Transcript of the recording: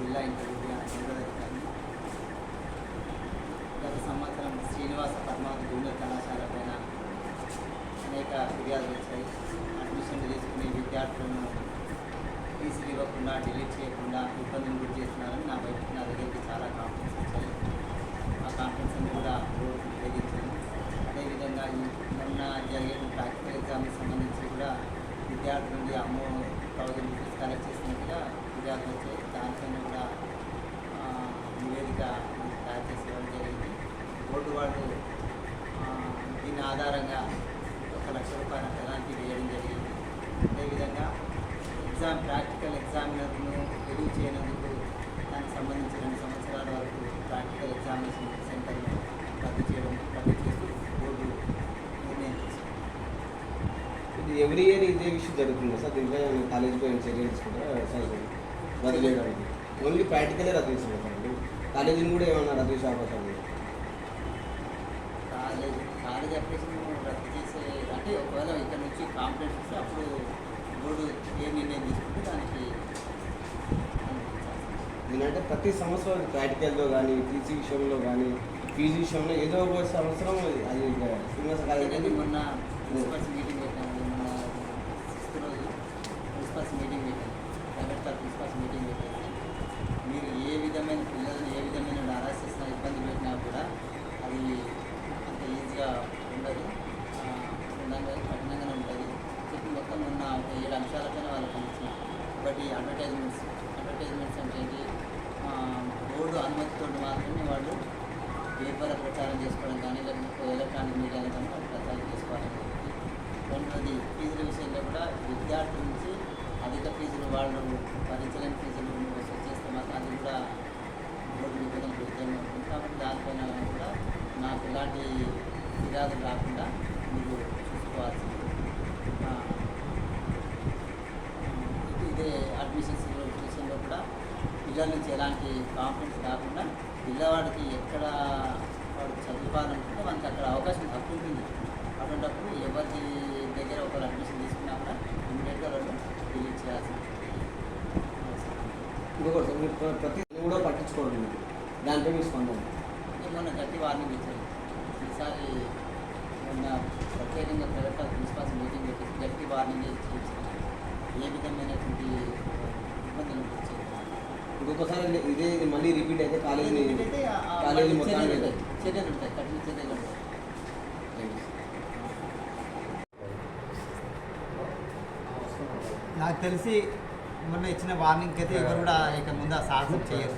జిల్లా ఇన్ఛార్జిగా నిర్వహించారు. గత సంవత్సరం శ్రీనివాస పద్మావతి జూనియర్ కళాశాల పైన అనేక ఫిర్యాదులు వచ్చాయి. అడ్మిషన్లు తీసుకునే విద్యార్థులను టీసీ ఇవ్వకుండా డిలీట్ చేయకుండా ఇబ్బందులు గురి చేస్తున్నారని నా బయట నా దగ్గరికి చాలా కాన్ఫరెన్స్ వచ్చాయి. ఆ కాన్ఫరెన్స్ కూడా రోజు ఉపయోగించాను. అదేవిధంగా మొన్న జరిగే ప్రాక్టికల్ ఎగ్జామ్కి సంబంధించి కూడా విద్యార్థుల నుండి అమ్మో థౌజండ్ రూపీస్ కలెక్ట్ చేసినట్టుగా ఫిర్యాదులు వచ్చాయి దానిపైన కూడా నివేదిక తయారు చేసి జరిగింది బోర్డు వాళ్ళు దీని ఆధారంగా ఒక లక్ష రూపాయల పెనాల్టీ వేయడం జరిగింది అదేవిధంగా ఎగ్జామ్ ప్రాక్టికల్ ఎగ్జామినర్ను ఎదురు చేయనందుకు దానికి సంబంధించి రెండు సంవత్సరాల వరకు ప్రాక్టికల్ ఎగ్జామినేషన్ సెంటర్ను రద్దు చేయడం రద్దు చేస్తూ బోర్డు నిర్ణయం తీసుకుంది ఇది ఎవ్రీ ఇయర్ ఇదే విషయం జరుగుతుంది. సార్ దీంట్లో కాలేజ్ పోయిన చర్య తీసుకుంటారా సార్ రద్దు చేయడానికి ఓన్లీ ప్రాక్టికలే రద్దు తీసుకుంటారండి కాలేజీని కూడా ఏమన్నా రద్దు చేసే అవకాశం ఉంది కాలేజ్ కాలేజ్ అప్లికేషన్ రద్దు చేసే అంటే ఒకవేళ ఇక్కడ నుంచి కాంప్లైంట్ వస్తే అప్పుడు బోర్డు ఏ నిర్ణయం తీసుకుంటే దానికి. ఎందుకంటే ప్రతి సంవత్సరం ప్రాక్టికల్లో కానీ టీసీ విషయంలో కానీ ఫీజు విషయంలో ఏదో ఒక సంవత్సరం అది శ్రీనివాస కాలేజ్ మొన్న మీటింగ్ పెట్టాము మొన్న సిక్స్త్ రోజు ప్రిన్సిపల్స్ మీటింగ్ పెట్టాము ప్రైవేట్ స్టాఫ్ ప్రిన్సిపల్స్ మీటింగ్ పెట్టేసి మీరు ఏ విధమైన పిల్లలను ఏ విధమైన హరాస్ చేసినా ఇబ్బంది పెట్టినా కూడా అది అంత ఉండదు. కఠినంగా కఠినంగానే ఉంటుంది. చెప్పి మొత్తం ఉన్న ఒక ఏడు అంశాలపైన వాళ్ళకి ఇచ్చిన ఒకటి అడ్వర్టైజ్మెంట్స్ అడ్వర్టైజ్మెంట్స్ అంటే బోర్డు అనుమతితో మాత్రమే వాళ్ళు పేపర్ ప్రచారం చేసుకోవడం కానీ లేకపోతే ఎలక్ట్రానిక్ మీడియాలో కానీ వాళ్ళు ప్రచారం చేసుకోవడం చెప్పి. రెండవది ఫీజుల విషయంలో కూడా విద్యార్థుల నుంచి అధిక ఫీజులు వాళ్ళు భరించలేని ఫీజులు వసూలు చేస్తే మాత్రం అది కూడా బోర్డు విభజన విరుద్ధంగా ఉంటుంది కాబట్టి దానిపైన కూడా నాకు ఎలాంటి ఫిర్యాదులు రాకుండా మీరు చూసుకోవాల్సింది ఇదే అడ్మిషన్స్ విషయంలో కూడా పిల్లల నుంచి ఎలాంటి కాంప్లైంట్స్ రాకుండా పిల్లవాడికి ఎక్కడ వాడు చదువుకోవాలనుకుంటే మనకి అక్కడ అవకాశం తక్కువ ఉంటుంది అటువంటిప్పుడు ఎవరి దగ్గర ఒకరు అడ్మిషన్ తీసుకున్నా కూడా ఇమీడియట్గా వాళ్ళు డిలీట్ ఇంకొకటి మీరు ప్రతి కూడా పట్టించుకోవడం దానిపై మీ స్పందన మొన్న గట్టి వార్నింగ్ ఇచ్చారు ఈసారి మొన్న ప్రత్యేకంగా కలెక్టర్ ప్రిన్సిపాల్స్ మీటింగ్ పెట్టి గట్టి వార్నింగ్. ఏ విధమైనటువంటి ఇబ్బందులు ఇంకొకసారి ఇదే- మళ్ళీ రిపీట్ అయితే కాలేజీ మళ్ళీ మొత్తాన్ని చర్యలు ఉంటాయి. కఠిన చర్యలు ఉంటాయి. నాకు తెలిసి మొన్న ఇచ్చిన వార్నింగ్ అయితే ఎవరు కూడా ఇక ముందు ఆ సాహసం చేయరు.